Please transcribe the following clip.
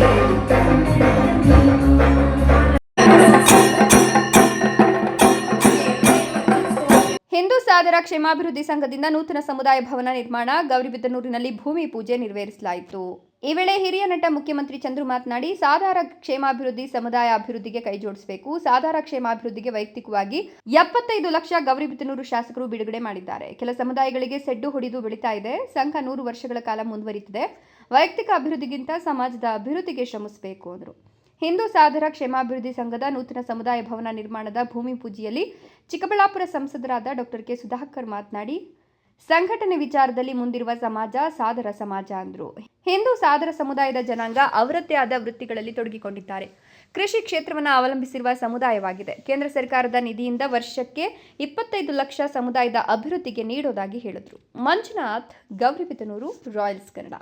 Bye. Hindu ಸಾದರ ಕ್ಷೇಮಾಭಿವೃದ್ಧಿ ಸಂಘದಿಂದ ನೂತನ ಸಮುದಾಯ ಭವನ ನಿರ್ಮಾಣ ಗೌರಿಬಿದನೂರಿನಲ್ಲಿ ಭೂಮಿ ಪೂಜೆ ನೆರವೇರಿಸಲಾಯಿತು. ಈ ವೇಳೆ ಹಿರಿಯ ನಟ ಮುಖ್ಯಮಂತ್ರಿ ಚಂದ್ರು ಮಾತನಾಡಿ ಸಾಧಾರ ಕ್ಷೇಮಾಭಿವೃದ್ಧಿ ಸಮುದಾಯ ಅಭಿವೃದ್ಧಿಗೆ ಕೈ ಜೋಡಿಸಬೇಕು. ಸಾಧಾರ ಕ್ಷೇಮಾಭಿವೃದ್ಧಿಗೆ ವೈಯಕ್ತಿಕವಾಗಿ ಎಪ್ಪತ್ತೈದು ಲಕ್ಷ ಗೌರಿಬಿದನೂರು ಶಾಸಕರು ಬಿಡುಗಡೆ ಮಾಡಿದ್ದಾರೆ. ಕೆಲ ಸಮುದಾಯಗಳಿಗೆ ಸೆಡ್ಡು ಹೊಡೆದು ಬೆಳೀತಾ ಇದೆ. ಸಂಘ ನೂರು ವರ್ಷಗಳ ಕಾಲ ಮುಂದುವರಿಯುತ್ತದೆ. ವೈಯಕ್ತಿಕ ಅಭಿವೃದ್ಧಿಗಿಂತ ಸಮಾಜದ ಅಭಿವೃದ್ಧಿಗೆ ಶ್ರಮಿಸಬೇಕು, ಅಂದರು. ಹಿಂದೂ ಸಾಧರ ಕ್ಷೇಮಾಭಿವೃದ್ಧಿ ಸಂಘದ ನೂತನ ಸಮುದಾಯ ಭವನ ನಿರ್ಮಾಣದ ಭೂಮಿ ಪೂಜೆಯಲ್ಲಿ ಚಿಕ್ಕಬಳ್ಳಾಪುರ ಸಂಸದರಾದ ಡಾಕ್ಟರ್ ಕೆ. ಸುಧಾಕರ್ ಮಾತನಾಡಿ, ಸಂಘಟನೆ ವಿಚಾರದಲ್ಲಿ ಮುಂದಿರುವ ಸಮಾಜ ಸಾದರ ಸಮಾಜ ಅಂದರು. ಹಿಂದೂ ಸಾದರ ಸಮುದಾಯದ ಜನಾಂಗ ಅವರದ್ದೇ ಆದ ವೃತ್ತಿಗಳಲ್ಲಿ ತೊಡಗಿಕೊಂಡಿದ್ದಾರೆ. ಕೃಷಿ ಕ್ಷೇತ್ರವನ್ನು ಅವಲಂಬಿಸಿರುವ ಸಮುದಾಯವಾಗಿದೆ. ಕೇಂದ್ರ ಸರ್ಕಾರದ ನಿಧಿಯಿಂದ ವರ್ಷಕ್ಕೆ ಇಪ್ಪತ್ತೈದು ಲಕ್ಷ ಸಮುದಾಯದ ಅಭಿವೃದ್ಧಿಗೆ ನೀಡೋದಾಗಿ ಹೇಳಿದರು. ಮಂಜುನಾಥ್, ಗೌರಿಬಿದನೂರು, ರಾಯಲ್ಸ್ ಕನ್ನಡ.